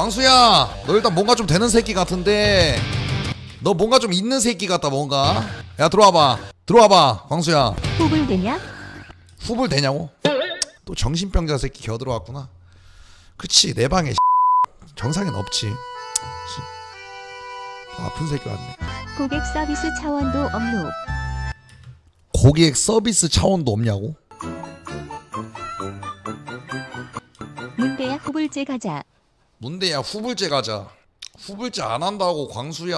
광수야 너 일단 뭔가 좀 되는 새끼 같은데 너 뭔가 좀 있는 새끼 같다 뭔가 야 들어와봐 들어와봐 광수야 호불 되냐? 후불 되냐고? 또 정신병자 새끼 겨 들어왔구나 그치 내 방에 정상엔 없지 아픈 새끼 왔네 고객 서비스 차원도 업로. 고객 서비스 차원도 없냐고? 문대야 호불제 가자. 문대야 후불제 가자. 후불제 안 한다고 광수야.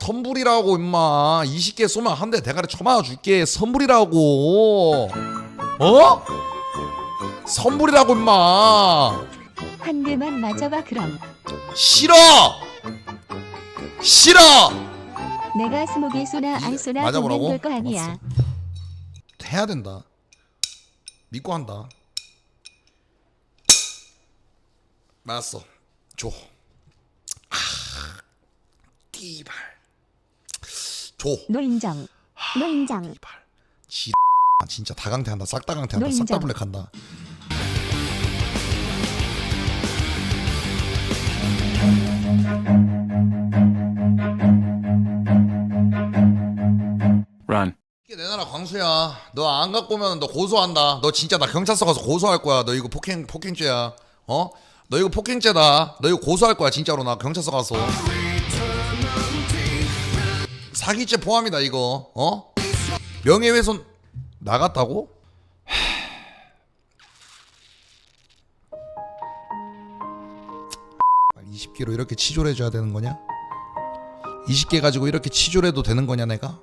선불이라고 임마. 20개 쏘면 한 대 대가리 쳐맞아 줄게. 선불이라고. 어? 선불이라고 임마. 한 대만 맞아봐 그럼. 싫어! 싫어! 내가 스모게 쏘나 안 쏘나 맞아보라고? 보면 될거 아니야. 해야 된다. 믿고 한다 맞았어 줘 아, 띠발 줘너 인정. 너 인정. 띠발 지 진짜 다강태한다 싹 다강태한다 너 싹. 다 블랙한다 Run. 이게 내 나라 광수야. 너 안 갖고 오면 너 고소한다. 너 진짜 나 경찰서 가서 고소할 거야. 너 이거 폭행 폭행죄야. 어? 너 이거 폭행죄다. 너 이거 고소할 거야 진짜로 나 경찰서 가서. 사기죄 포함이다 이거. 어? 명예훼손 나갔다고? 20개로 이렇게 치졸해줘야 되는 거냐? 20개 가지고 이렇게 치졸해도 되는 거냐 내가?